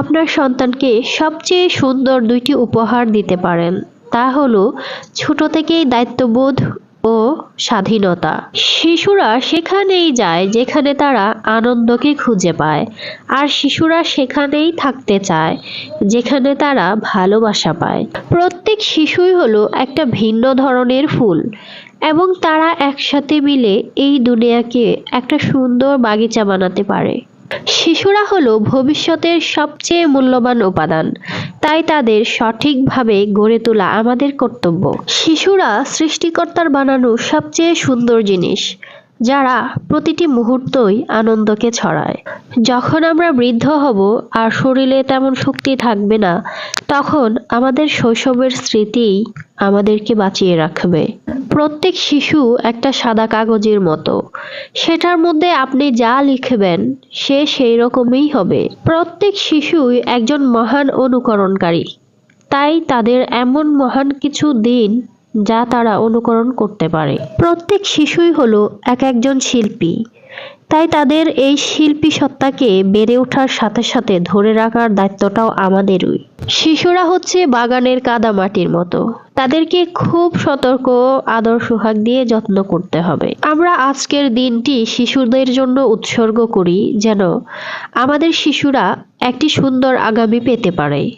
আপনার সন্তানকে সবচেয়ে সুন্দর দুইটি উপহার দিতে পারেন। তা হলো ছোট থেকেই দায়িত্ববোধ ও স্বাধীনতা। শিশুরা সেখানেই যায় যেখানে তারা আনন্দকে খুঁজে পায় আর শিশুরা সেখানেই থাকতে চায় যেখানে তারা ভালোবাসা পায়। প্রত্যেক শিশুই হলো একটা ভিন্ন ধরনের ফুল এবং তারা একসাথে মিলে এই দুনিয়াকে একটা সুন্দর বাগিচা বানাতে পারে। শিশুরা হলো ভবিষ্যতের সবচেয়ে মূল্যবান উপাদান। তাই তাদের সঠিকভাবে গড়ে তোলা আমাদের কর্তব্য। শিশুরা সৃষ্টিকর্তার বানানো সবচেয়ে সুন্দর জিনিস, যারা প্রতিটি মুহূর্তই আনন্দকে ছড়ায়। যখন আমরা বৃদ্ধ হব আর শরীরে তেমন শক্তি থাকবে না, তখন আমাদের শৈশবের স্মৃতিই আমাদেরকে বাঁচিয়ে রাখবে। প্রত্যেক শিশু একটা সাদা কাগজের মতো। সেটার মধ্যে আপনি যা লিখবেন, সে সেই রকমই হবে। প্রত্যেক শিশুই একজন মহান অনুকরণকারী। তাই তাদের এমন মহান কিছু দিন যা তারা অনুকরণ করতে পারে। প্রত্যেক শিশুই হলো এক একজন শিল্পী। তাই তাদের এই শিল্পী সত্তাকে বেড়ে ওঠার সাথে সাথে ধরে রাখার দায়িত্বটাও আমাদেরই। শিশুরা হচ্ছে বাগানের কাদামাটির মতো। তাদেরকে খুব সতর্ক, আদর সোহাগ দিয়ে যত্ন করতে হবে। আমরা আজকের দিনটি শিশুদের জন্য উৎসর্গ করি যেন আমাদের শিশুরা একটি সুন্দর আগামী পেতে পারে।